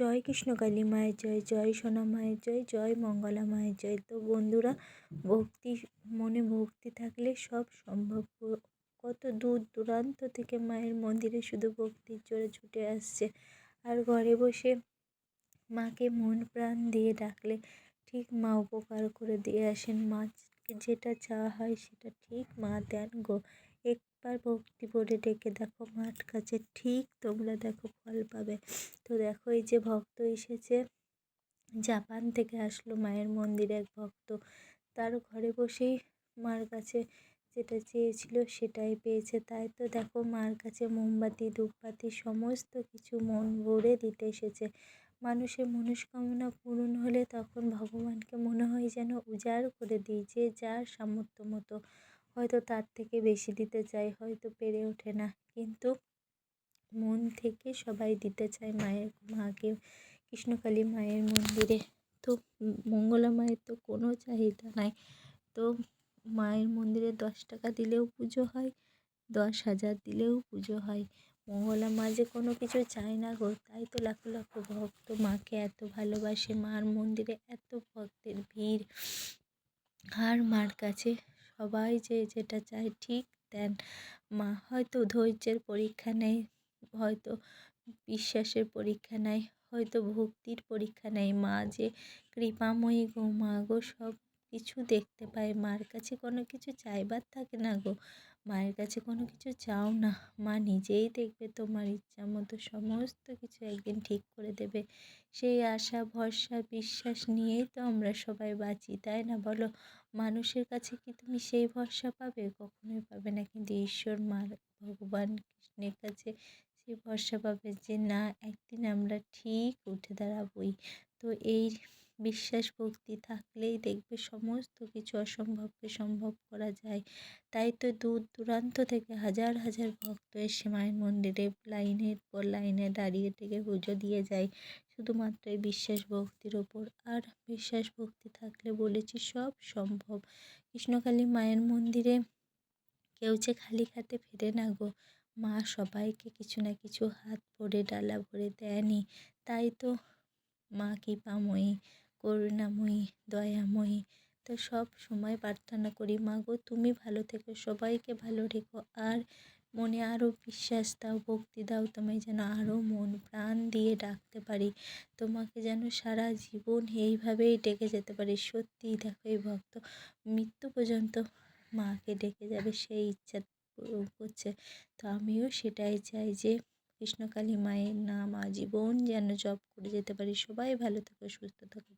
জয় কৃষ্ণকালী মায়ের জয় জয় সোনা মায়ের জয় জয় মঙ্গলা মায়ের জয়। তো বন্ধুরা, ভক্তি, মনে ভক্তি থাকলে সব সম্ভব। কত দূর দূরান্ত থেকে মায়ের মন্দিরে শুধু ভক্তির জোরে ছুটে আসছে। আর ঘরে বসে মাকে মন প্রাণ দিয়ে ডাকলে ঠিক মা উপকার করে দিয়ে আসেন। মা যেটা চাওয়া হয় সেটা ঠিক মা দেন গো। একবার ভক্তি ভরে ডেকে, দেখো মাঠ কাছে ঠিক তোমরা দেখো ফল পাবে। তো দেখো এই যে ভক্ত এসেছে। জাপান থেকে আসলো মায়ের মন্দিরে এক ভক্ত। তার ঘরে বসেই মার কাছে যেটা চেয়েছিল সেটাই পেয়েছে। তাই তো দেখো মার কাছে মোমবাতি, ধূপবাতি, সমস্ত কিছু মন ভরে দিতে এসেছে। মানুষের মনস্কামনা পূরণ হলে তখন ভগবানকে মনে হয় যেন উজাড় করে দিই যে যার সামর্থ্য মতো। হয়তো তার থেকে বেশি দিতে চাই হয়তো পেরে ওঠে না। কিন্তু মন থেকে সবাই দিতে চায় মায়ের মাকে কৃষ্ণকালী মায়ের মন্দিরে তো মঙ্গলা মায়ের তো কোনো চাহিদা নাই। তো মায়ের মন্দিরে দশ টাকা দিলেও পুজো হয়, দশ হাজার দিলেও পুজো হয়। মঙ্গলা মা যে কোনো কিছু চায় না গো, তাই তো লাখো লাখো ভক্ত মাকে এত ভালোবাসে। মার মন্দিরে এত ভক্তের ভিড়। আর মার কাছে সবাই যে যেটা চায় ঠিক দেন। মা হয়তো ধৈর্যের পরীক্ষা নেয়, হয়তো বিশ্বাসের পরীক্ষা নেয়, হয়তো ভক্তির পরীক্ষা নেয়। মা যে কৃপাময়ী গো, মা গো সব কিছু দেখতে পায় মার কাছে কোনো কিছু চাইবার থাকে না গো। মায়ের কাছে কোনো কিছু চাও না। মা নিজেই দেখবে তোমার ইচ্ছা মতো সমস্ত কিছু একদিন ঠিক করে দেবে। সেই আশা, ভরসা, বিশ্বাস নিয়েই তো আমরা সবাই বাঁচি, তাই না বলো? মানুষের কাছে কি তুমি সেই ভরসা পাবে? কখনোই পাবে না। কিন্তু ঈশ্বর, মা, ভগবান, কৃষ্ণের কাছে সেই ভরসা পাবে যে, না, একদিন আমরা ঠিক উঠে দাঁড়াবই। তো এই বিশ্বাস ভক্তি থাকলেই দেখবে সমস্ত কিছু অসম্ভবকে সম্ভব করা যায়। তাই তো দূর দূরান্ত থেকে হাজার হাজার ভক্ত এসে মায়ের মন্দিরে লাইনের পর লাইনে দাঁড়িয়ে থেকে পুজো দিয়ে যায়। শুধুমাত্র এই বিশ্বাস ভক্তির ওপর। আর বিশ্বাস ভক্তি থাকলে বলেছি সব সম্ভব। কৃষ্ণকালী মায়ের মন্দিরে কেউ যে খালি হাতে ফেরে না গো। মা সবাইকে কিছু না কিছু হাত ভরে, ডালা ভরে দেয়নি। তাই তো মা কৃপাময়ী। করুণাময়ী, দয়াময়ী। তো সব সময় প্রার্থনা করি, মা গো, তুমি ভালো থেকো, সবাইকে ভালো রেখো। আর মনে আরও বিশ্বাস দাও, ভক্তি দাও, তোমায় যেন আরও মন প্রাণ দিয়ে ডাকতে পারি। তোমাকে যেন সারা জীবন এইভাবেই ডেকে যেতে পারি। সত্যিই দেখো এই ভক্ত মৃত্যু পর্যন্ত মাকে ডেকে যাবে, সেই ইচ্ছা করছে। তো আমিও সেটাই চাই যে কৃষ্ণকালী মায়ের নাম আজীবন যেন জপ করে যেতে পারি। সবাই ভালো থাকো, সুস্থ থাকো।